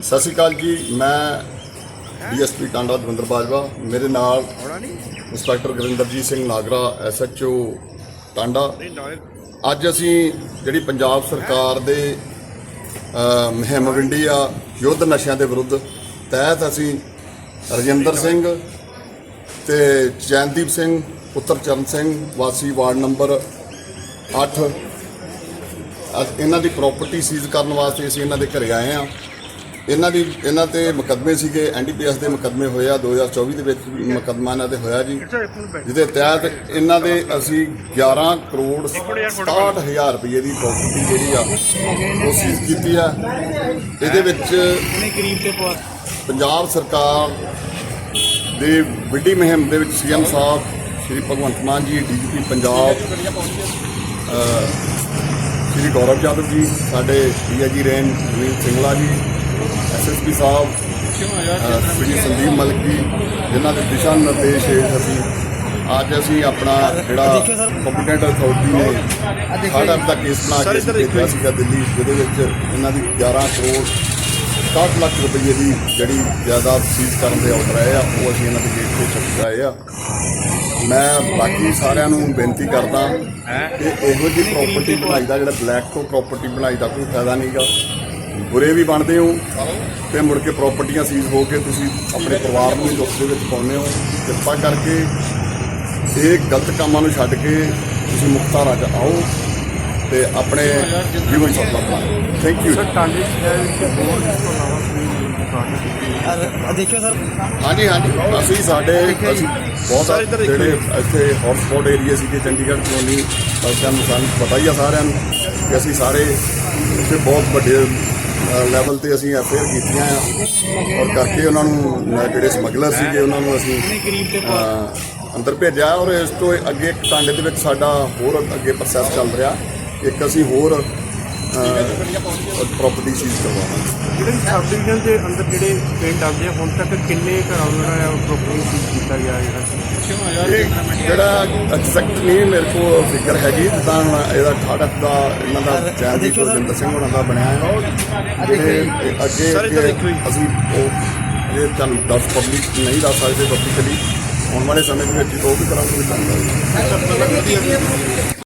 ਸਤਿ ਸ਼੍ਰੀ ਅਕਾਲ ਜੀ ਮੈਂ ਡੀਐਸਪੀ ਟਾਂਡਾ ਦਵਿੰਦਰ ਬਾਜਵਾ। ਮੇਰੇ ਨਾਲ ਇੰਸਪੈਕਟਰ ਗੁਰਿੰਦਰਜੀਤ ਸਿੰਘ ਨਾਗਰਾ ਐਸਐਚਓ ਟਾਂਡਾ। ਅੱਜ ਅਸੀਂ ਜਿਹੜੀ ਪੰਜਾਬ ਸਰਕਾਰ ਦੇ ਅ, ਵਿੰਡੀ ਆ ਯੁੱਧ ਨਸ਼ਿਆਂ ਦੇ ਵਿਰੁੱਧ ਤਹਿਤ ਅਸੀਂ ਰਜਿੰਦਰ ਸਿੰਘ ਤੇ ਚੈਨਦੀਪ ਸਿੰਘ ਪੁੱਤਰ ਚਰਨ ਸਿੰਘ ਵਾਸੀ ਵਾਰਡ ਨੰਬਰ 8 ਇਹਨਾਂ ਦੀ ਪ੍ਰਾਪਰਟੀ ਸੀਜ਼ ਕਰਨ ਵਾਸਤੇ ਅਸੀਂ ਇਹਨਾਂ ਦੇ ਘਰੇ ਆਏ ਆ। ਇਹਨਾਂ ਦੀ, ਇਹਨਾਂ ਤੇ ਮੁਕੱਦਮੇ ਸੀਗੇ ਐਨਡੀਪੀਐਸ ਦੇ ਮੁਕੱਦਮੇ ਹੋਏ ਆ 2024 ਦੇ ਵਿੱਚ ਮੁਕੱਦਮਾ ਇਹਨਾਂ 'ਤੇ ਹੋਇਆ ਜੀ। ਜਿਹਦੇ ਤਹਿਤ ਇਹਨਾਂ ਦੇ ਅਸੀਂ 11 ਕਰੋੜ 67000 ਰੁਪਏ ਦੀ ਪ੍ਰਾਪਰਟੀ ਜਿਹੜੀ ਆ, ਉਹ ਸੀਜ਼ ਕੀਤੀ ਆ। ਇਹਦੇ ਵਿੱਚ ਪੰਜਾਬ ਸਰਕਾਰ ਦੇ ਵੱਡੀ ਮੁਹਿੰਮ ਦੇ ਵਿੱਚ ਸੀਐਮ ਸਾਹਿਬ, ਸ਼੍ਰੀ ਭਗਵੰਤ ਮਾਨ ਜੀ ਡੀਜੀਪੀ ਪੰਜਾਬ ਸ਼੍ਰੀ ਗੌਰਵ ਯਾਦਵ ਜੀ, ਸਾਡੇ ਡੀਆਈਜੀ ਰੇਨ, ਰਵੀਨ ਸਿੰਗਲਾ ਜੀ ਐਸਐਸਪੀ ਸਾਹਿਬ ਸ਼੍ਰੀ ਸੰਦੀਪ ਮਲਿਕ ਜੀ, ਜਿਨ੍ਹਾਂ ਦੇ ਦਿਸ਼ਾ ਨਿਰਦੇਸ਼ ਹੇਠ ਅਸੀਂ ਅੱਜ ਅਸੀਂ ਆਪਣਾ ਜਿਹੜਾ ਕੰਪੀਟੈਂਟ ਅਥਾਰਟੀ ਨੇ ਸਾਡਾ ਦਾ ਕੇਸ ਬਣਾ ਕੇ ਅਸੀਂ ਭੇਜਿਆ ਸੀਗਾ ਦਿੱਲੀ, ਜਿਹਦੇ ਵਿੱਚ ਇਹਨਾਂ ਦੀ 11 ਕਰੋੜ 60 ਲੱਖ ਰੁਪਏ ਦੀ ਜਿਹੜੀ ਜਾਇਦਾਦ ਸੀਜ਼ ਕਰਨ ਦੇ ਆਰਡਰ ਆਏ ਆ, ਉਹ ਅਸੀਂ ਇਹਨਾਂ ਦੇ ਗੇਟ ਤੇ ਛੱਡ ਆਏ ਆ। ਮੈਂ ਬਾਕੀ ਸਾਰਿਆਂ ਨੂੰ ਬੇਨਤੀ ਕਰਦਾ ਕਿ ਇਹੋ ਜਿਹੀ ਪ੍ਰਾਪਰਟੀ ਬਣਾਈ ਦਾ, ਜਿਹੜਾ ਬਲੈਕ ਤੋਂ ਪ੍ਰਾਪਰਟੀ ਬਣਾਈ ਦਾ ਕੋਈ ਫਾਇਦਾ ਨਹੀਂਗਾ ਬੁਰੇ ਵੀ ਬਣਦੇ ਹੋ ਤੇ ਮੁੜ ਕੇ ਪ੍ਰਾਪਰਟੀਆਂ ਸੀਜ਼ ਹੋ ਕੇ ਤੁਸੀਂ ਆਪਣੇ ਪਰਿਵਾਰ ਨੂੰ ਦੁੱਖ ਦੇ ਵਿੱਚ ਪਾਉਂਦੇ ਹੋ। ਕਿਰਪਾ ਕਰਕੇ ਇਹ ਗਲਤ ਕੰਮਾਂ ਨੂੰ ਛੱਡ ਕੇ ਤੁਸੀਂ ਮੁਕਤਾਰਾ ਚ ਆਓ ਤੇ ਆਪਣੇ ਜੀਵਨ ਸਫਲਾ ਬਣਾਓ। ਥੈਂਕ ਯੂ ਇਸ ਤੋਂ ਇਲਾਵਾ ਦੇਖਿਓ ਸਰ। ਹਾਂਜੀ ਹਾਂਜੀ। ਅਸੀਂ ਸਾਡੇ ਅਸੀਂ ਬਹੁਤ ਜਿਹੜੇ ਇੱਥੇ ਹੌਟਸਪੌਟ ਏਰੀਆ ਸੀਗੇ ਚੰਡੀਗੜ੍ਹ ਕਲੋਨੀ ਨੂੰ ਸਾਨੂੰ ਪਤਾ ਹੀ ਆ ਸਾਰਿਆਂ ਨੂੰ ਕਿ ਅਸੀਂ ਸਾਰੇ ਇੱਥੇ ਬਹੁਤ ਵੱਡੇ ਲੈਵਲ ਤੇ ਅਸੀਂ ਐਫਆਈਆਰ ਕੀਤੀਆਂ ਆ। ਔਰ ਕਰਕੇ ਉਹਨਾਂ ਨੂੰ ਜਿਹੜੇ ਸਮਗਲਰ ਸੀਗੇ ਉਹਨਾਂ ਨੂੰ ਅਸੀਂ ਅੰਦਰ ਭੇਜਿਆ। ਔਰ ਇਸ ਤੋਂ ਅੱਗੇ ਇੱਕ ਟਾਂਡੇ ਦੇ ਵਿੱਚ ਸਾਡਾ ਹੋਰ ਅੱਗੇ ਪ੍ਰੋਸੈਸ ਚੱਲ ਰਿਹਾ। ਇੱਕ ਅਸੀਂ ਹੋਰ ਪ੍ਰਾਪਰਟੀ ਸੀਜ਼ ਕਰਵਾਵਾਂਗੇ। ਜਿਹੜੇ ਸਬ ਡਿਵੀਜ਼ਨ ਦੇ ਅੰਦਰ ਜਿਹੜੇ ਪਿੰਡ ਆਉਂਦੇ ਆ, ਹੁਣ ਤੱਕ ਕਿੰਨੇ ਘਰਾਂ ਨੂੰ ਜਿਹੜਾ ਪ੍ਰੋਪਰਟੀ ਸੀਜ਼ ਕੀਤਾ ਜਿਹੜਾ ਐਗਜ਼ੈਕਟ ਨਹੀਂ ਮੇਰੇ ਕੋਲ ਫਿਗਰ ਹੈਗੀ ਜਿੱਦਾਂ ਇਹਦਾ 68 ਦਾ ਇਹਨਾਂ ਦਾ ਜੈਨਦੀਪ ਰਜਿੰਦਰ ਸਿੰਘ ਹੋਣਾ ਦਾ ਬਣਿਆ ਹੈ। ਜਿਹੜੇ ਅੱਗੇ ਅੱਗੇ ਅਸੀਂ ਉਹ ਇਹ ਤੁਹਾਨੂੰ 10 ਪਬਲਿਕ ਨਹੀਂ ਦੱਸ ਸਕਦੇ ਪਬਲਿਕਲੀ ਆਉਣ ਵਾਲੇ ਸਮੇਂ ਦੇ ਵਿੱਚ ਉਹ ਵੀ ਕਰਾਂਗੇ।